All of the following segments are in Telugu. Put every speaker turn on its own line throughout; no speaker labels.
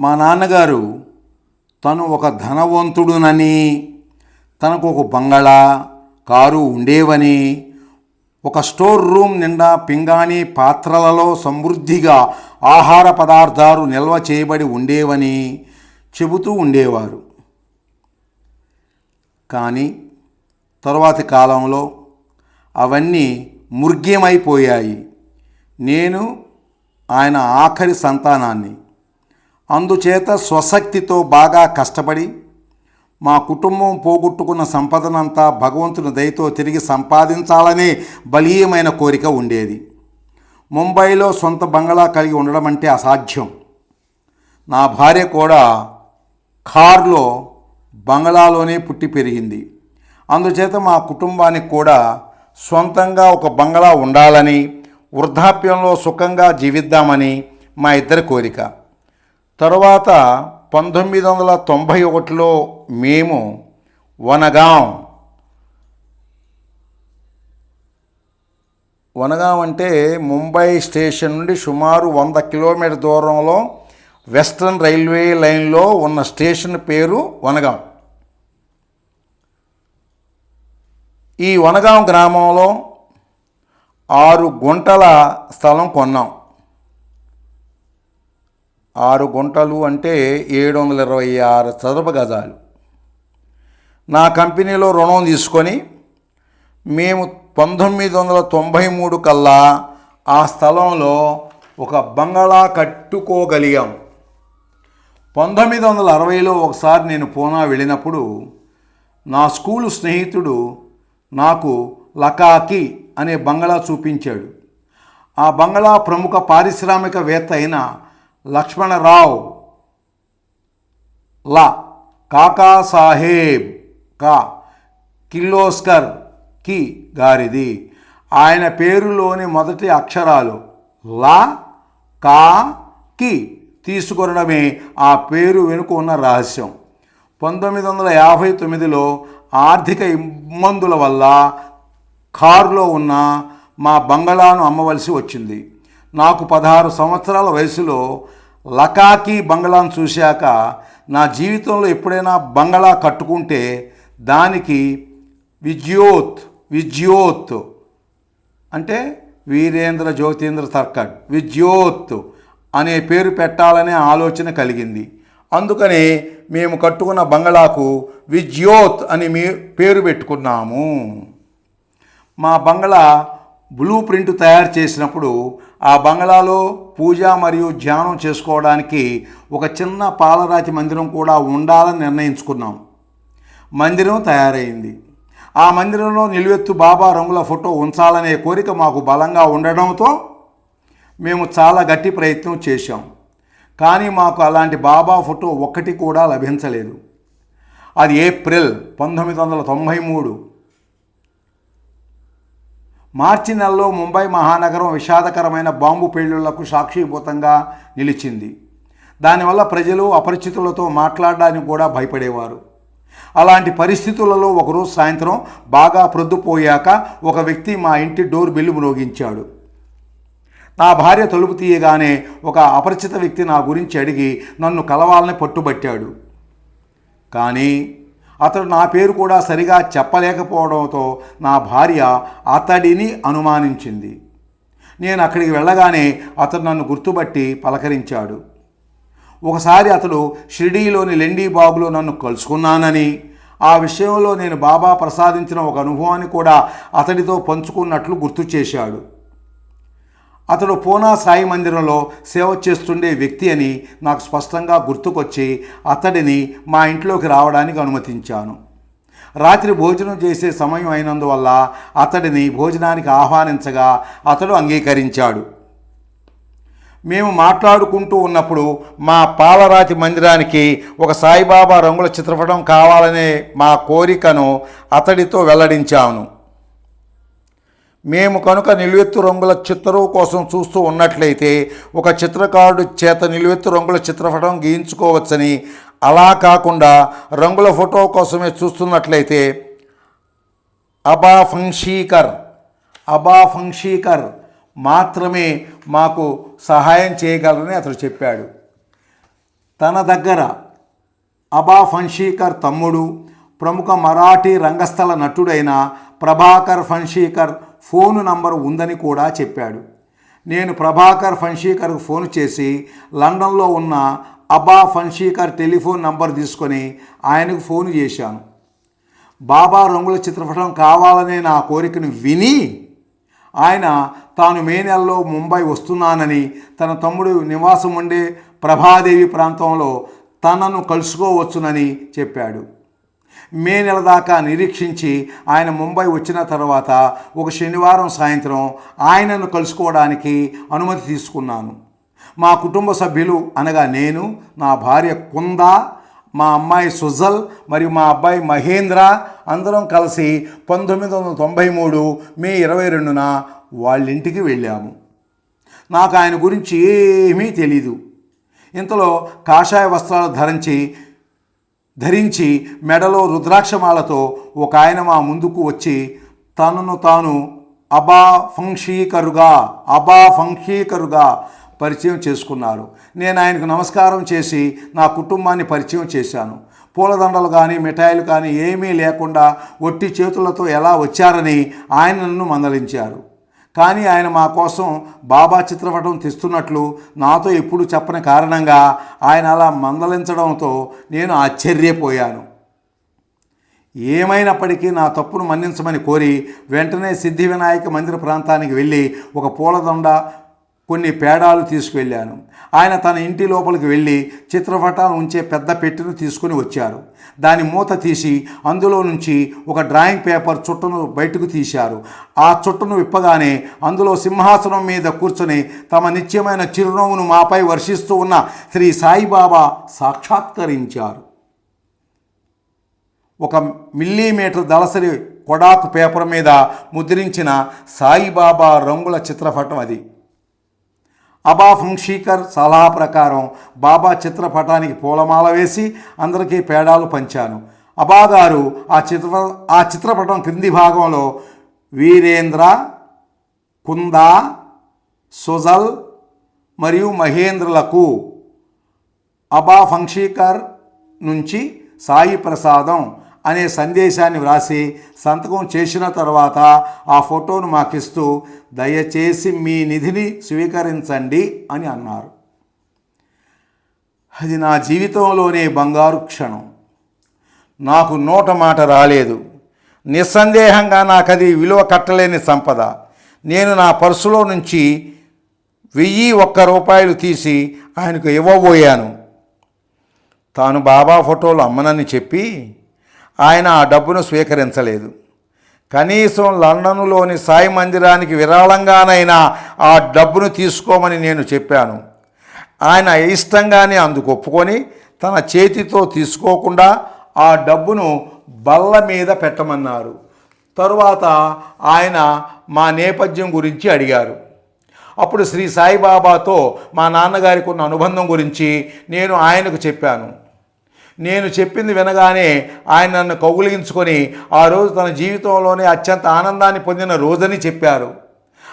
మా నాన్నగారు తను ఒక ధనవంతుడునని తనకు ఒక బంగళా కారు ఉండేవని ఒక స్టోర్ రూమ్ నిండా పింగాణి పాత్రలలో సమృద్ధిగా ఆహార పదార్థాలు నిల్వ చేయబడి ఉండేవని చెబుతూ ఉండేవారు. కానీ తరువాతి కాలంలో అవన్నీ మృగ్యమైపోయాయి. నేను ఆయన ఆఖరి సంతానాన్ని అందుచేత స్వశక్తితో బాగా కష్టపడి మా కుటుంబం పోగొట్టుకున్న సంపదనంతా భగవంతుని దయతో తిరిగి సంపాదించాలనే బలీయమైన కోరిక ఉండేది. ముంబైలో సొంత బంగళా కలిగి ఉండడం అంటే అసాధ్యం. నా భార్య కూడా కారులో బంగళాలోనే పుట్టి పెరిగింది. అందుచేత మా కుటుంబానికి కూడా సొంతంగా ఒక బంగళా ఉండాలని వృద్ధాప్యంలో సుఖంగా జీవిద్దామని మా ఇద్దరి కోరిక. తరువాత పంతొమ్మిది వందల తొంభై ఒకటిలో మేము వనగాం. వనగాం అంటే ముంబై స్టేషన్ నుండి సుమారు వంద కిలోమీటర్ దూరంలో వెస్ట్రన్ రైల్వే లైన్లో ఉన్న స్టేషన్ పేరు వనగాం. ఈ వనగాం గ్రామంలో ఆరు గుంటల స్థలం కొన్నాం. ఆరు గుంటలు అంటే ఏడు వందల ఇరవై ఆరు చదరపు గజాలు. నా కంపెనీలో రుణం తీసుకొని మేము పంతొమ్మిది వందల తొంభై మూడు కల్లా ఆ స్థలంలో ఒక బంగళా కట్టుకోగలిగాం. పంతొమ్మిది వందల అరవైలో ఒకసారి నేను పూనా వెళ్ళినప్పుడు నా స్కూలు స్నేహితుడు నాకు లకాకి అనే బంగళా చూపించాడు. ఆ బంగళా ప్రముఖ పారిశ్రామికవేత్త అయిన లక్ష్మణరావు. ల. కాకా సాహేబ్ కా. కిర్లోస్కర్. కి. గారిది. ఆయన పేరులోని మొదటి అక్షరాలు లా కా కి తీసుకొనడమే ఆ పేరు వెనుక ఉన్న రహస్యం. పంతొమ్మిది వందల యాభై తొమ్మిదిలో ఆర్థిక ఇబ్బందుల వల్ల కారులో ఉన్న మా బంగళాను అమ్మవలసి వచ్చింది. నాకు పదహారు సంవత్సరాల వయసులో లకాకి బంగ్లాను చూశాక నా జీవితంలో ఎప్పుడైనా బంగ్లా కట్టుకుంటే దానికి విద్యోత్ విద్యోత్ అంటే వీరేంద్ర జ్యోతీంద్ర తర్కడ్ విద్యోత్ అనే పేరు పెట్టాలనే ఆలోచన కలిగింది. అందుకనే మేము కట్టుకున్న బంగ్లాకు విద్యోత్ అని మీ పేరు పెట్టుకున్నాము. మా బంగ్లా బ్లూ ప్రింట్ తయారు చేసినప్పుడు ఆ బంగ్లాలో పూజ మరియు ధ్యానం చేసుకోవడానికి ఒక చిన్న పాలరాతి మందిరం కూడా ఉండాలని నిర్ణయించుకున్నాం. మందిరం తయారైంది. ఆ మందిరంలో నిలువెత్తు బాబా రంగుల ఫోటో ఉంచాలనే కోరిక మాకు బలంగా ఉండడంతో మేము చాలా గట్టి ప్రయత్నం చేశాం. కానీ మాకు అలాంటి బాబా ఫోటో ఒక్కటి కూడా లభించలేదు. అది ఏప్రిల్ పంతొమ్మిది వందల తొంభై మూడు. మార్చి నెలలో ముంబై మహానగరం విషాదకరమైన బాంబు పేలుళ్ళకు సాక్షిభూతంగా నిలిచింది. దానివల్ల ప్రజలు అపరిచితులతో మాట్లాడడానికి కూడా భయపడేవారు. అలాంటి పరిస్థితులలో ఒకరోజు సాయంత్రం బాగా ప్రొద్దుపోయాక ఒక వ్యక్తి మా ఇంటి డోర్ బెల్లు మ్రోగించాడు. నా భార్య తలుపు తీయగానే ఒక అపరిచిత వ్యక్తి నా గురించి అడిగి నన్ను కలవాలని పట్టుబట్టాడు. కానీ అతడు నా పేరు కూడా సరిగా చెప్పలేకపోవడంతో నా భార్య అతడిని అనుమానించింది. నేను అక్కడికి వెళ్ళగానే అతడు నన్ను గుర్తుపట్టి పలకరించాడు. ఒకసారి అతడు షిరిడీలోని లెండీ బాగులో నన్ను కలుసుకున్నానని ఆ విషయంలో నేను బాబా ప్రసాదించిన ఒక అనుభవాన్ని కూడా అతడితో పంచుకున్నట్లు గుర్తు చేశాడు. అతడు పూనా సాయి మందిరంలో సేవ చేస్తుండే వ్యక్తి అని నాకు స్పష్టంగా గుర్తుకొచ్చి అతడిని మా ఇంట్లోకి రావడానికి అనుమతించాను. రాత్రి భోజనం చేసే సమయం అయినందువల్ల అతడిని భోజనానికి ఆహ్వానించగా అతడు అంగీకరించాడు. మేము మాట్లాడుకుంటూ ఉన్నప్పుడు మా పాలరాతి మందిరానికి ఒక సాయిబాబా రంగుల చిత్రపటం కావాలనే మా కోరికను అతడితో వెల్లడించాను. మేము కనుక నిలువెత్తు రంగుల చిత్రం కోసం చూస్తూ ఉన్నట్లయితే ఒక చిత్రకారుడు చేత నిలువెత్తు రంగుల చిత్రపటం గీయించుకోవచ్చని అలా కాకుండా రంగుల ఫోటో కోసమే చూస్తున్నట్లయితే అబా ఫంక్షీకర్ అబా ఫంక్షీకర్ మాత్రమే మాకు సహాయం చేయగలరని అతడు చెప్పాడు. తన దగ్గర అబా ఫంషీకర్ తమ్ముడు ప్రముఖ మరాఠీ రంగస్థల నటుడైన ప్రభాకర్ ఫన్షీకర్ ఫోను నంబరు ఉందని కూడా చెప్పాడు. నేను ప్రభాకర్ ఫన్షీకర్కు ఫోన్ చేసి లండన్లో ఉన్న అబా ఫన్షీకర్ టెలిఫోన్ నంబర్ తీసుకొని ఆయనకు ఫోన్ చేశాను. బాబా రంగుల చిత్రపటం కావాలనే నా కోరికను విని ఆయన తాను మే నెలలో ముంబై వస్తున్నానని తన తమ్ముడు నివాసం ఉండే ప్రభాదేవి ప్రాంతంలో తనను కలుసుకోవచ్చునని చెప్పాడు. మే నెల దాకా నిరీక్షించి ఆయన ముంబై వచ్చిన తర్వాత ఒక శనివారం సాయంత్రం ఆయనను కలుసుకోవడానికి అనుమతి తీసుకున్నాను. మా కుటుంబ సభ్యులు అనగా నేను నా భార్య కుంద మా అమ్మాయి సుజల్ మరియు మా అబ్బాయి మహేంద్ర అందరం కలిసి పంతొమ్మిది వందల తొంభై మూడు మే ఇరవై రెండున వాళ్ళ ఇంటికి వెళ్ళాము. నాకు ఆయన గురించి ఏమీ తెలీదు. ఇంతలో కాషాయ వస్త్రాలు ధరించి ధరించి మెడలో రుద్రాక్షమాలతో ఒక ఆయన మా ముందుకు వచ్చి తనను తాను అబా ఫంక్షీకరుగా అబా ఫంక్షీకరుగా పరిచయం చేసుకున్నారు. నేను ఆయనకు నమస్కారం చేసి నా కుటుంబాన్ని పరిచయం చేశాను. పూలదండలు కానీ మిఠాయిలు కానీ ఏమీ లేకుండా ఒట్టి చేతులతో ఎలా వచ్చారని ఆయన నన్ను మందలించారు. కానీ ఆయన మా కోసం బాబా చిత్రపటం తెస్తున్నట్లు నాతో ఎప్పుడు చెప్పని కారణంగా ఆయన అలా మందలించడంతో నేను ఆశ్చర్యపోయాను. ఏమైనప్పటికీ నా తప్పును మన్నించమని కోరి వెంటనే సిద్ధి వినాయక మందిర ప్రాంతానికి వెళ్ళి ఒక పూలదండ కొన్ని పేడాలు తీసుకువెళ్ళాను. ఆయన తన ఇంటి లోపలికి వెళ్ళి చిత్రపటాలు ఉంచే పెద్ద పెట్టెను తీసుకుని వచ్చారు. దాని మూత తీసి అందులో నుంచి ఒక డ్రాయింగ్ పేపర్ చుట్టను బయటకు తీశారు. ఆ చుట్టను విప్పగానే అందులో సింహాసనం మీద కూర్చొని తమ నిత్యమైన చిరునవ్వును మాపై వర్షిస్తూ ఉన్న శ్రీ సాయిబాబా సాక్షాత్కరించారు. ఒక మిల్లీమీటర్ దళసరి కొడాకు పేపర్ మీద ముద్రించిన సాయిబాబా రంగుల చిత్రపటం అది. అబా ఫంక్షీకర్ సలహా ప్రకారం బాబా చిత్రపటానికి పూలమాల వేసి అందరికీ పేడాలు పంచాను. అబా గారు ఆ చిత్ర ఆ చిత్రపటం క్రింది భాగంలో వీరేంద్ర కుందా సుజల్ మరియు మహేంద్రులకు అబా ఫంక్షీకర్ నుంచి సాయి ప్రసాదం అనే సందేశాన్ని వ్రాసి సంతకం చేసిన తర్వాత ఆ ఫోటోను మాకిస్తూ దయచేసి మీ నిధిని స్వీకరించండి అని అన్నారు. అది నా జీవితంలోనే బంగారు క్షణం. నాకు నోట మాట రాలేదు. నిస్సందేహంగా నాకు అది విలువ కట్టలేని సంపద. నేను నా పర్సులో నుంచి వెయ్యి ఒక్క రూపాయలు తీసి ఆయనకు ఇవ్వబోయాను. తాను బాబా ఫోటోలు అమ్మనని చెప్పి ఆయన ఆ డబ్బును స్వీకరించలేదు. కనీసం లండన్లోని సాయి మందిరానికి విరాళంగానైనా ఆ డబ్బును తీసుకోమని నేను చెప్పాను. ఆయన ఇష్టంగానే అందుకు ఒప్పుకొని తన చేతితో తీసుకోకుండా ఆ డబ్బును బల్ల మీద పెట్టమన్నారు. తరువాత ఆయన మా నేపథ్యం గురించి అడిగారు. అప్పుడు శ్రీ సాయిబాబాతో మా నాన్నగారికి ఉన్న అనుబంధం గురించి నేను ఆయనకు చెప్పాను. నేను చెప్పింది వినగానే ఆయన నన్ను కౌగులించుకొని ఆ రోజు తన జీవితంలోనే అత్యంత ఆనందాన్ని పొందిన రోజని చెప్పారు.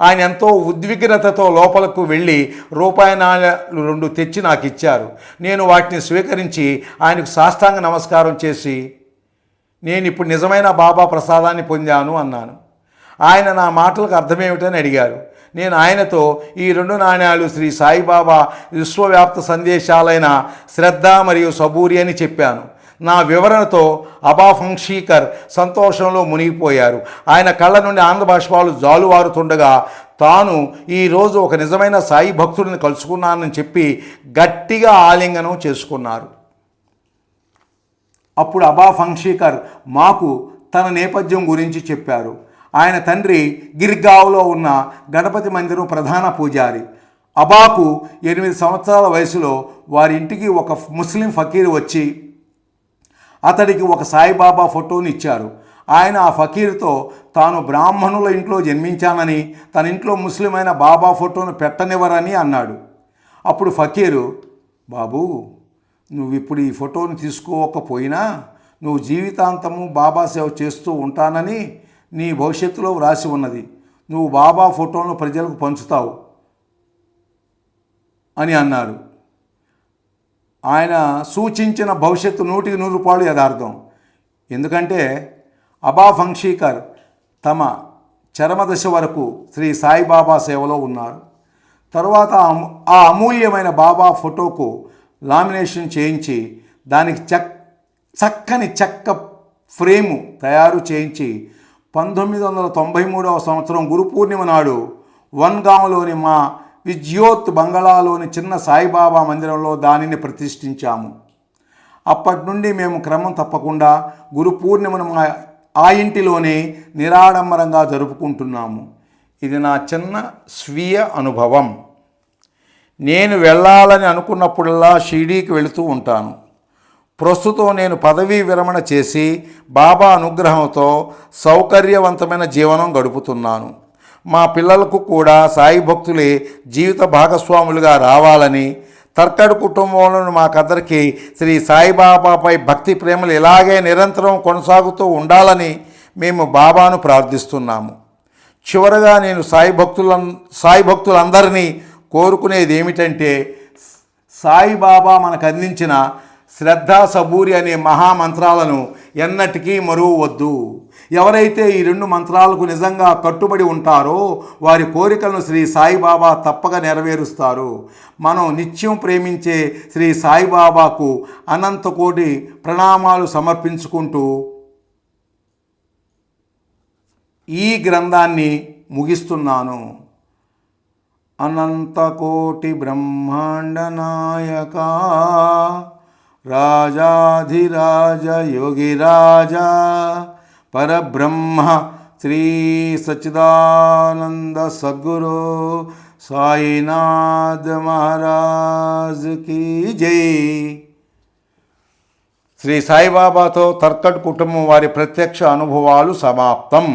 ఆయన ఎంతో ఉద్విగ్నతతో లోపలకు వెళ్ళి రూపాయి నాణ్యాలు రెండు తెచ్చి నాకు ఇచ్చారు. నేను వాటిని స్వీకరించి ఆయనకు సాష్టాంగ నమస్కారం చేసి నేను ఇప్పుడు నిజమైన బాబా ప్రసాదాన్ని పొందాను అన్నాను. ఆయన నా మాటలకు అర్థమేమిటని అడిగారు. నేను ఆయనతో ఈ రెండు నాణ్యాలు శ్రీ సాయిబాబా విశ్వవ్యాప్త సందేశాలైన శ్రద్ధ మరియు సబూరి అని చెప్పాను. నా వివరణతో అబా ఫంక్షీకర్ సంతోషంలో మునిగిపోయారు. ఆయన కళ్ళ నుండి ఆంధ్ర భాషపాలు జాలువారుతుండగా తాను ఈరోజు ఒక నిజమైన సాయి భక్తుడిని కలుసుకున్నానని చెప్పి గట్టిగా ఆలింగనం చేసుకున్నారు. అప్పుడు అబా ఫంక్షీకర్ మాకు తన నేపథ్యం గురించి చెప్పారు. ఆయన తండ్రి గిర్గావ్లో ఉన్న గణపతి మందిరం ప్రధాన పూజారి. అబాకు ఎనిమిది సంవత్సరాల వయసులో వారి ఇంటికి ఒక ముస్లిం ఫకీర్ వచ్చి అతడికి ఒక సాయిబాబా ఫోటోని ఇచ్చారు. ఆయన ఆ ఫకీర్తో తాను బ్రాహ్మణుల ఇంట్లో జన్మించానని తన ఇంట్లో ముస్లిమైన బాబా ఫోటోను పెట్టనివ్వరని అన్నాడు. అప్పుడు ఫకీరు బాబు నువ్వు ఇప్పుడు ఈ ఫోటోను తీసుకోకపోయినా నువ్వు జీవితాంతము బాబా సేవ చేస్తూ ఉంటానని నీ భవిష్యత్తులో వ్రాసి ఉన్నది. నువ్వు బాబా ఫోటోలను ప్రజలకు పంచుతావు అని అన్నారు. ఆయన సూచించిన భవిష్యత్తు నూటికి నూరు రూపాయలు యథార్థం. ఎందుకంటే అబా ఫంక్షీకర్ తమ చరమదశ వరకు శ్రీ సాయిబాబా సేవలో ఉన్నారు. తరువాత ఆ ఆ అమూల్యమైన బాబా ఫోటోకు లామినేషన్ చేయించి దానికి చక్ చక్కని చెక్క ఫ్రేము తయారు చేయించి పంతొమ్మిది వందల తొంభై మూడవ సంవత్సరం గురు పూర్ణిమ నాడు వన్గాంలోని మా విద్యోత్ బంగళాలోని చిన్న సాయిబాబా మందిరంలో దానిని ప్రతిష్ఠించాము. అప్పటి నుండి మేము క్రమం తప్పకుండా గురు పూర్ణిమను మా ఆ ఇంటిలోనే నిరాడంబరంగా జరుపుకుంటున్నాము. ఇది నా చిన్న స్వీయ అనుభవం. నేను వెళ్ళాలని అనుకున్నప్పుడల్లా షిరిడీకి వెళుతూ ఉంటాను. ప్రస్తుతం నేను పదవీ విరమణ చేసి బాబా అనుగ్రహంతో సౌకర్యవంతమైన జీవనం గడుపుతున్నాను. మా పిల్లలకు కూడా సాయి భక్తులే జీవిత భాగస్వాములుగా రావాలని తర్కడు కుటుంబంలోని మాకందరికీ శ్రీ సాయిబాబాపై భక్తి ప్రేమలు ఇలాగే నిరంతరం కొనసాగుతూ ఉండాలని మేము బాబాను ప్రార్థిస్తున్నాము. చివరగా నేను సాయి భక్తుల సాయి భక్తులందరినీ కోరుకునేది ఏమిటంటే సాయిబాబా మనకు అందించిన శ్రద్ధ సబూరి అనే మహామంత్రాలను ఎన్నటికీ మరువవద్దు. ఎవరైతే ఈ రెండు మంత్రాలకు నిజంగా కట్టుబడి ఉంటారో వారి కోరికలను శ్రీ సాయిబాబా తప్పక నెరవేరుస్తారు. మనం నిత్యం ప్రేమించే శ్రీ సాయిబాబాకు అనంతకోటి ప్రణామాలు సమర్పించుకుంటూ ఈ గ్రంథాన్ని ముగిస్తున్నాను. అనంతకోటి బ్రహ్మాండ నాయకా రాజాధిరాజ యోగిరాజ పరబ్రహ్మ శ్రీ సచ్చిదానంద సద్గురు సాయినాథ్ మహారాజ్ కీ జై. శ్రీ సాయిబాబాతో తర్కట్ కుటుంబం వారి ప్రత్యక్ష అనుభవాలు సమాప్తం.